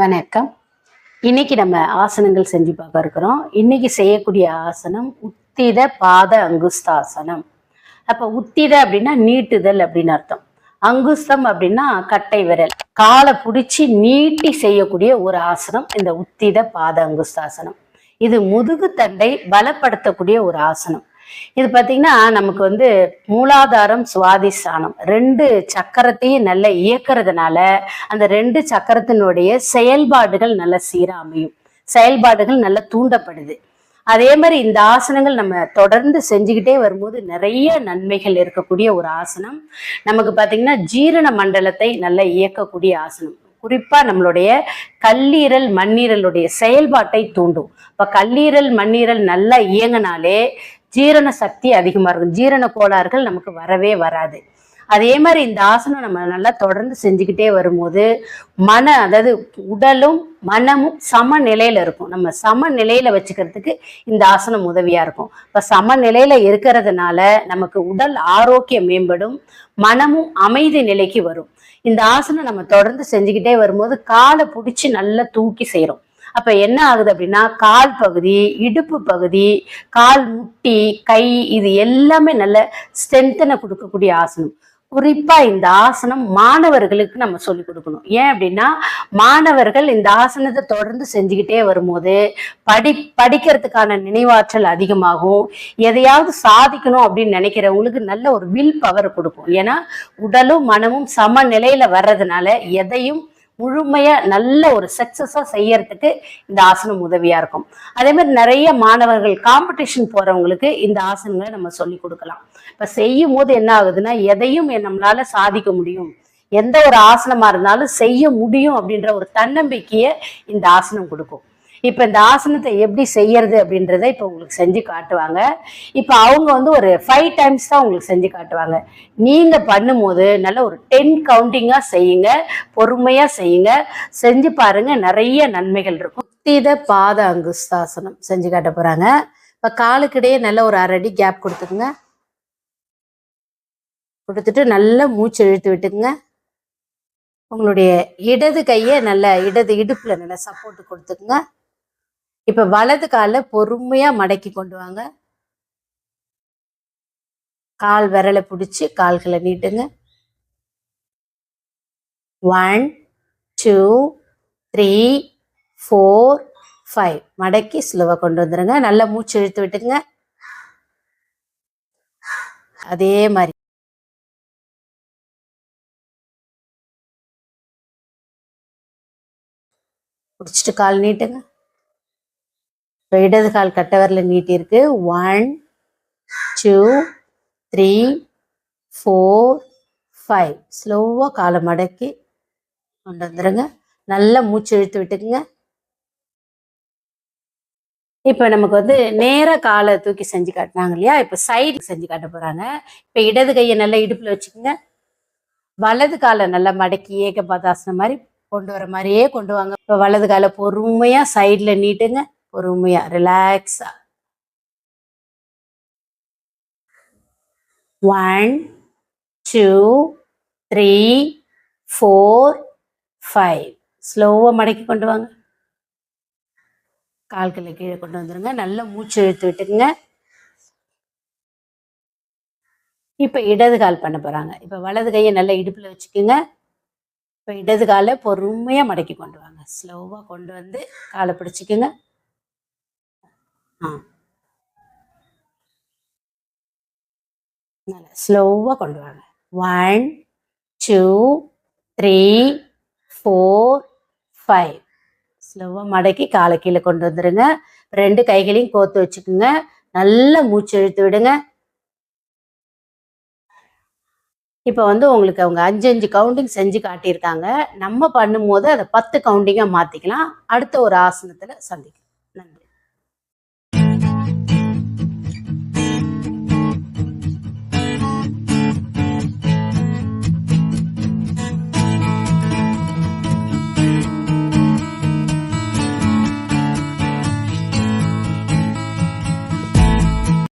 வணக்கம். இன்னைக்கு நம்ம ஆசனங்கள் செஞ்சு பார்க்க இருக்கிறோம். இன்னைக்கு செய்யக்கூடிய ஆசனம் உத்தித பாத அங்குஸ்தாசனம். அப்ப உத்தித அப்படின்னா நீட்டுதல் அப்படின்னு அர்த்தம். அங்குஸ்தம் அப்படின்னா கட்டை விரல். காலை பிடிச்சி நீட்டி செய்யக்கூடிய ஒரு ஆசனம் இந்த உத்தித பாத அங்குஸ்தாசனம். இது முதுகு தண்டை பலப்படுத்தக்கூடிய ஒரு ஆசனம். இது பார்த்தீங்கன்னா நமக்கு வந்து மூலாதாரம் சுவாதிஸ்தானம் ரெண்டு சக்கரத்தையும் நல்லா இயக்கிறதுனால அந்த ரெண்டு சக்கரத்தினுடைய செயல்பாடுகள் நல்ல சீராக அமையும். செயல்பாடுகள் நல்லா தூண்டப்படுது. அதே மாதிரி இந்த ஆசனங்கள் நம்ம தொடர்ந்து செஞ்சுக்கிட்டே வரும்போது நிறைய நன்மைகள் இருக்கக்கூடிய ஒரு ஆசனம். நமக்கு பார்த்தீங்கன்னா ஜீரண மண்டலத்தை நல்லா இயக்கக்கூடிய ஆசனம். குறிப்பா நம்மளுடைய கல்லீரல் மண்ணீரலுடைய செயல்பாட்டை தூண்டும். இப்ப கல்லீரல் மண்ணீரல் நல்லா இயங்கினாலே ஜீரண சக்தி அதிகமா இருக்கும். ஜீரண கோளாறுகள் நமக்கு வரவே வராது. அதே மாதிரி இந்த ஆசனம் நம்ம நல்லா தொடர்ந்து செஞ்சுக்கிட்டே வரும்போது மன அதாவது உடலும் மனமும் சமநிலையில இருக்கும். நம்ம சமநிலையில வச்சுக்கிறதுக்கு இந்த ஆசனம் உதவியா இருக்கும். இப்ப சமநிலையில இருக்கிறதுனால நமக்கு உடல் ஆரோக்கியம் மேம்படும் மனமும் அமைதி நிலைக்கு வரும். இந்த ஆசனம் நம்ம தொடர்ந்து செஞ்சுக்கிட்டே வரும்போது காலை பிடிச்சி நல்லா தூக்கி செய்கிறோம் அப்ப என்ன ஆகுது அப்படின்னா கால் பகுதி இடுப்பு பகுதி கால் முட்டி கை இது எல்லாமே நல்ல ஸ்ட்ரென்த்தனை கொடுக்கக்கூடிய ஆசனம். குறிப்பா இந்த ஆசனம் மாணவர்களுக்கு நம்ம சொல்லி கொடுக்கணும். ஏன் அப்படின்னா மாணவர்கள் இந்த ஆசனத்தை தொடர்ந்து செஞ்சுக்கிட்டே வரும்போது படி படிக்கிறதுக்கான நினைவாற்றல் அதிகமாகும். எதையாவது சாதிக்கணும் அப்படின்னு நினைக்கிறவங்களுக்கு நல்ல ஒரு வில் பவர் கொடுக்கும். ஏன்னா உடலும் மனமும் சமநிலையில வர்றதுனால எதையும் முழுமையா நல்ல ஒரு சக்சஸா செய்யறதுக்கு இந்த ஆசனம் உதவியா இருக்கும். அதே மாதிரி நிறைய மாணவர்கள் காம்படிஷன் போறவங்களுக்கு இந்த ஆசனங்களை நம்ம சொல்லி கொடுக்கலாம். இப்ப செய்யும் போது என்ன ஆகுதுன்னா எதையும் நம்மளால சாதிக்க முடியும். எந்த ஒரு ஆசனமா இருந்தாலும் செய்ய முடியும் அப்படின்ற ஒரு தன்னம்பிக்கையை இந்த ஆசனம் கொடுக்கும். இப்போ இந்த ஆசனத்தை எப்படி செய்யறது அப்படின்றத இப்போ உங்களுக்கு செஞ்சு காட்டுவாங்க. இப்போ அவங்க வந்து ஒரு ஃபைவ் டைம்ஸ் தான் உங்களுக்கு செஞ்சு காட்டுவாங்க. நீங்க பண்ணும்போது நல்ல ஒரு டென் கவுண்டிங்கா செய்யுங்க. பொறுமையா செய்யுங்க. செஞ்சு பாருங்க நிறைய நன்மைகள் இருக்கும். தீத பாத அங்குஸ்தாசனம் செஞ்சு காட்ட போறாங்க. இப்போ காலுக்கிடையே நல்ல ஒரு அரடி கேப் கொடுத்துக்குங்க. கொடுத்துட்டு நல்லா மூச்சு இழுத்து விட்டுக்குங்க. உங்களுடைய இடது கையை நல்ல இடது இடுப்புல நல்ல சப்போர்ட் கொடுத்துக்குங்க. இப்ப வலது காலை பொறுமையா மடக்கி கொண்டு வாங்க. கால் விரலை பிடிச்சி கால்களை நீட்டுங்க. One two three four five மடக்கி ஸ்லோவாக கொண்டு வந்துருங்க. நல்லா மூச்சு இழுத்து விட்டுங்க அதே மாதிரி. பிடிச்சிட்டு கால் நீட்டுங்க. இப்போ இடது கால் கட்டவரில் நீட்டியிருக்கு. One two three four five ஸ்லோவாக காலை மடக்கி கொண்டு வந்துடுங்க நல்லா மூச்சு இழுத்து விட்டுக்குங்க. இப்போ நமக்கு வந்து நேராக காலை தூக்கி செஞ்சு காட்டினாங்க இல்லையா? இப்போ சைடு செஞ்சு காட்ட போகிறாங்க இப்போ இடது கையை நல்லா இடுப்பில் வச்சுக்கோங்க. வலது காலை நல்லா மடக்கி ஏக பாதாசனம் மாதிரி கொண்டு வர மாதிரியே கொண்டு வாங்க. இப்போ வலது காலை பொறுமையாக சைடில் நீட்டுங்க. பொறுமையா ரிலாக்ஸா one two three four five ஸ்லோவாக மடக்கி கொண்டு வாங்க. கால்களை கீழே கொண்டு வந்துருங்க. நல்லா மூச்சு இழுத்து விட்டுக்குங்க. இப்போ இடது கால் பண்ண போகிறாங்க இப்போ வலது கையை நல்லா இடுப்பில் வச்சுக்கோங்க. இப்போ இடது காலை பொறுமையாக மடக்கி கொண்டு வாங்க. ஸ்லோவாக கொண்டு வந்து காலை பிடிச்சிக்குங்க. நல்லா ஸ்லோவாக கொண்டு வாங்க one two three four five ஸ்லோவாக மடக்கி காலை கீழே கொண்டு வந்துடுங்க ரெண்டு கைகளையும் கோத்து வச்சுக்கோங்க நல்லா மூச்சு இழுத்து விடுங்க இப்போ வந்து உங்களுக்கு அவங்க அஞ்சு அஞ்சு கவுண்டிங் செஞ்சு காட்டியிருக்காங்க நம்ம பண்ணும்போது அதை பத்து கவுண்டிங்காக மாற்றிக்கலாம் அடுத்த ஒரு ஆசனத்தில் சந்திக்கலாம்